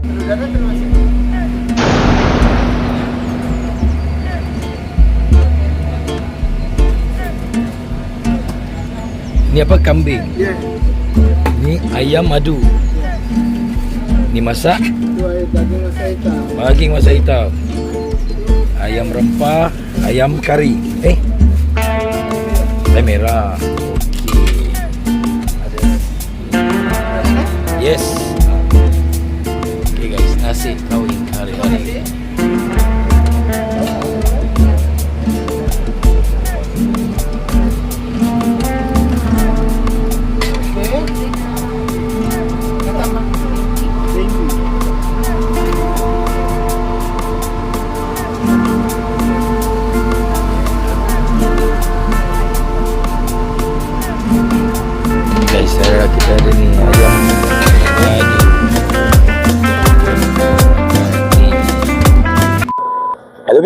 Ni apa kambing? Ya, Ni ayam madu. Ni masak daging masak hitam. daging masak hitam. Ayam rempah, ayam kari. Eh. Ayam merah. Okey. Ada. Yes.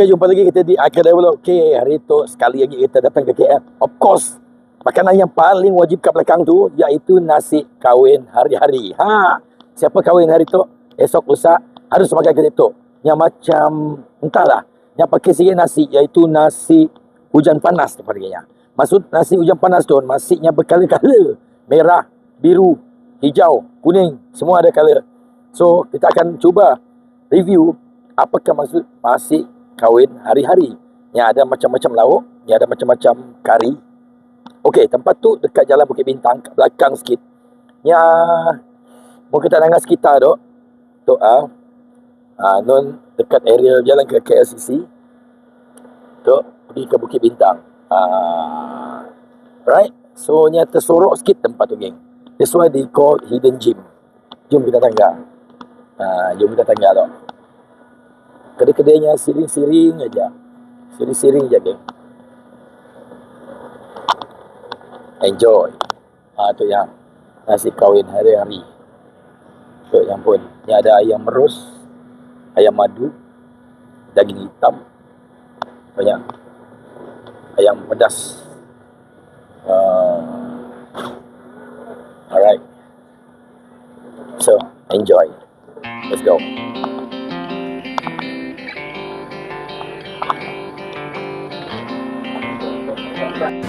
Guys, jumpa lagi kita di Akhir Develop Okay, hari tu sekali lagi kita datang ke KL Of course, makanan yang paling wajib kat belakang tu Iaitu nasi kahwin hari-hari. Ha, siapa kahwin hari tu? Esok lusa harus makan ke situ. Yang macam, entahlah. Yang pakai sikit nasi iaitu nasi hujan panas tepat Maksud nasi hujan panas tu Nasinya berkala-kala. Merah, biru, hijau, kuning Semua ada colour. So, kita akan cuba review apakah maksud nasi kahwin hari-hari. Yang ada macam-macam lauk, yang ada macam-macam kari. Okey, tempat tu dekat Jalan Bukit Bintang, kat belakang sikit. Yang mungkin tak dengar sekitar tu. Tu ah. Ah, non dekat area jalan ke KLCC. Tu pergi ke Bukit Bintang. Ah, right? So, ni tersorok sikit tempat tu, geng. That's why they call hidden gym. Jom kita tangga. Ah, jom kita tangga tu. Kedai-kedainya siring-siring aja. Siring-siring aja, geng. Enjoy. Ah tu yang nasi kahwin hari-hari. Tu yang pun. Ni ada ayam merus, ayam madu, daging hitam, banyak ayam pedas. Uh, alright. So, enjoy. Let's go. Macam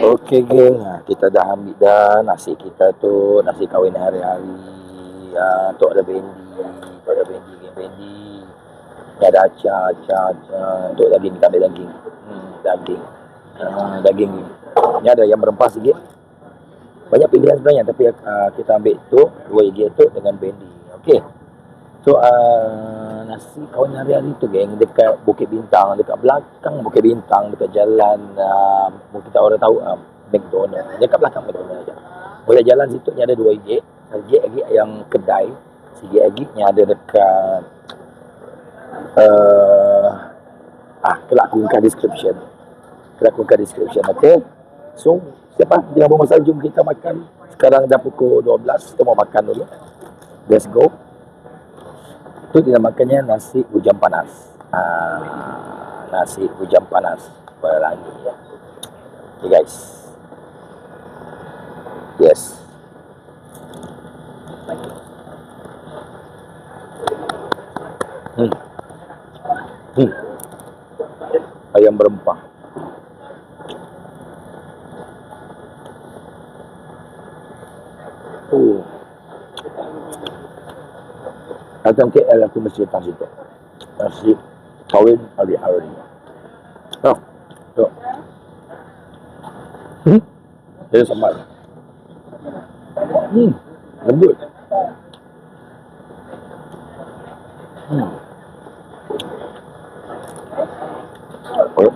Okey ha, kita dah ambil dah nasi kita tu, nasi kahwin hari-hari. Ha, tu ada bendi, tu ada bendi, geng bendi. Ni ada acar, acar, acar. Tu daging, kita ambil daging. Hmm, daging. Ha, daging ni. Ni ada yang berempah sikit. Banyak pilihan sebenarnya tapi uh, kita ambil tu, dua igi tu dengan bendi. Okey. So uh, nasi kawan hari-hari tu geng dekat Bukit Bintang, dekat belakang Bukit Bintang, dekat jalan uh, mungkin tak orang tahu uh, McDonald. Dekat belakang McDonald aja. Boleh jalan situ ni ada dua gig. Gig lagi yang kedai. Si gig yang ada dekat uh, ah kelak buka description. Kelak buka description. Okay. So siapa? Jangan masa jom kita makan. Sekarang dah pukul 12. Kita mau makan dulu. Let's go. Itu dinamakannya nasi hujan panas. Ah, nasi hujan panas. Pelangi ya. Okay guys. Yes. Hmm. Hmm. Ayam berempah. Uh. Datang KL aku mesti datang situ. Nasi kawin hari-hari. Oh, tu. Hmm? Dia sama. Hmm, lembut. Hmm. Oh.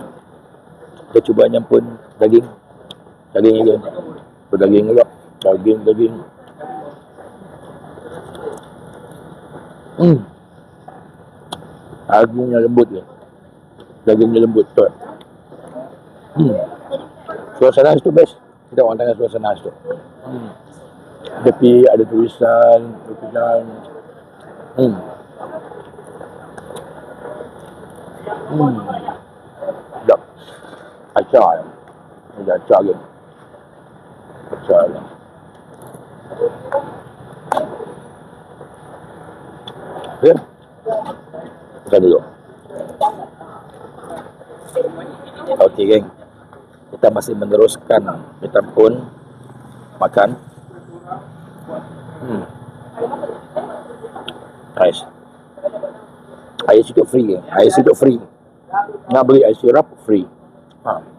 Kita cuba nyampun daging. Daging. Tu daging juga. Daging, daging. Hmm. Dagingnya lembut je. Dagingnya lembut tu. Hmm. Suasana situ best. Kita orang tengah suasana situ. Hmm. Tepi ada tulisan, lukisan. Hmm. Hmm. Sedap. Acar. Ada acar ke? Acar lah. Ya. Makan dulu. Okey, geng. Kita masih meneruskan. Kita pun makan. Hmm. Ais. Air situ free. Air situ free. Nak beli air sirap free. Ha.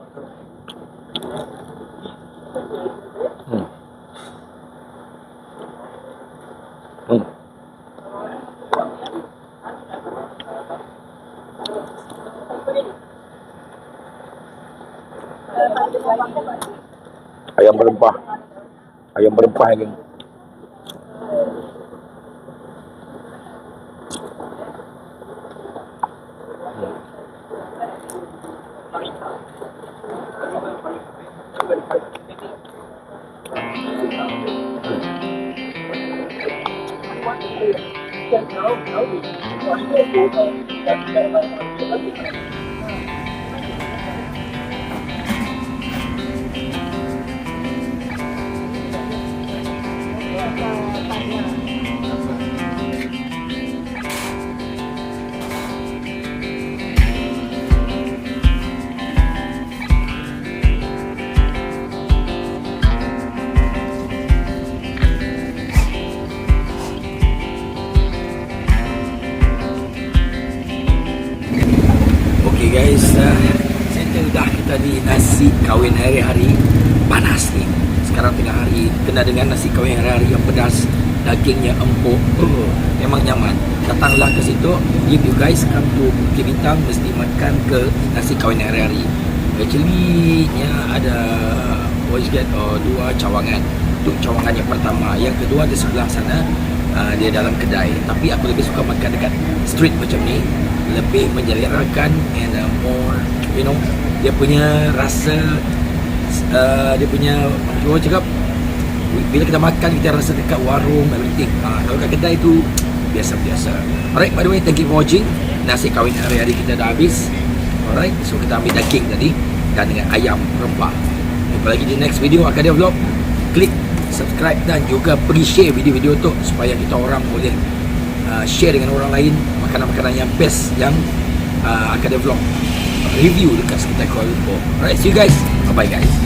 Ayam berempah. Ayam berempah lagi. Okey kahwin hari-hari panas ni. Sekarang tengah hari kena dengan nasi kahwin hari-hari yang pedas, dagingnya empuk. Oh, memang nyaman. Datanglah ke situ. If you guys come to Bukit Bintang mesti makan ke nasi kahwin hari-hari. Actually nya ada is that? Oh, dua cawangan. Untuk cawangan yang pertama, yang kedua di sebelah sana uh, dia dalam kedai. Tapi aku lebih suka makan dekat street macam ni lebih menyelerakan and uh, more you know dia punya rasa uh, dia punya orang cakap bila kita makan kita rasa dekat warung everything. Uh, kalau kat kedai tu biasa-biasa. Alright by the way thank you for watching. Nasi kahwin hari-hari kita dah habis. Alright so kita ambil daging tadi dan dengan ayam rempah. Jumpa lagi di next video akan ada vlog. Klik subscribe dan juga pergi share video-video tu supaya kita orang boleh uh, share dengan orang lain makanan-makanan yang best yang uh, akan ada vlog review dekat sekitar Kuala Lumpur. Alright, see you guys. Bye bye guys.